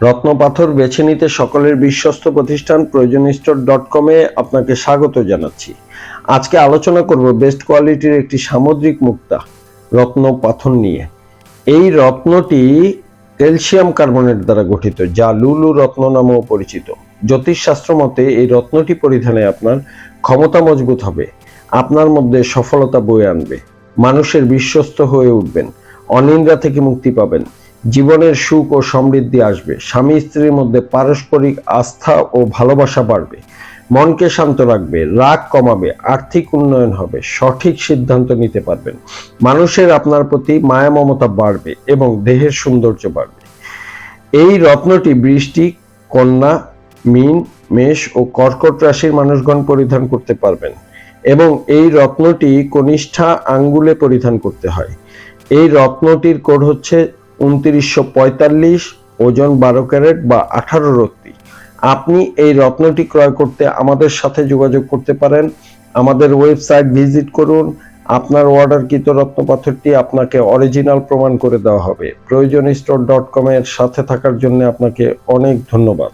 রত্নপাথর বেছে নিতে সকলের বিশ্বস্ত প্রতিষ্ঠান প্রয়োজন স্টোর ডট কমে আপনাকে স্বাগত জানাচ্ছি। আজকে আলোচনা করব বেস্ট কোয়ালিটির একটি সামুদ্রিক মুক্তা, রত্ন পাথর নিয়ে। এই রত্নটি ক্যালসিয়াম কার্বনেট দ্বারা গঠিত, যা লুলু রত্ন নামেও পরিচিত। জ্যোতিষশাস্ত্র মতে এই রত্নটি পরিধানে আপনার ক্ষমতা মজবুত হবে, আপনার মধ্যে সফলতা বয়ে আনবে, মানুষের বিশ্বস্ত হয়ে উঠবেন, অনিন্দ্রা থেকে মুক্তি পাবেন। জীবনের সুখ ও সমৃদ্ধি আসবে। স্বামী স্ত্রীর মধ্যে পারস্পরিক আস্থা ও ভালোবাসা বাড়বে। মনকে শান্ত রাখবে, রাগ কমাবে, আর্থিক উন্নয়ন হবে, সঠিক সিদ্ধান্ত নিতে পারবেন। মানুষের আপনার প্রতি মায়া মমতা বাড়বে এবং দেহের সৌন্দর্য বাড়বে। এই রত্নটি বৃষ্টি, কন্যা, মিন, মেষ ও কর্কট রাশির মানুষগণ পরিধান করতে পারবেন এবং এই রত্নটি কনিষ্ঠা আঙ্গুলে পরিধান করতে হয়। এই রত্নটির কোড হচ্ছে উনত্রিশশো পঁয়তাল্লিশ ওজন বারো ক্যারেট বা আঠারো রত্তি। আপনি এই রত্নটি ক্রয় করতে আমাদের সাথে যোগাযোগ করতে পারেন। আমাদের ওয়েবসাইট ভিজিট করুন। আপনার অর্ডারকৃত রত্নপাথরটি আপনাকে অরিজিনাল প্রমাণ করে দেওয়া হবে। প্রয়োজন স্টোর ডট কমের সাথে থাকার জন্য আপনাকে অনেক ধন্যবাদ।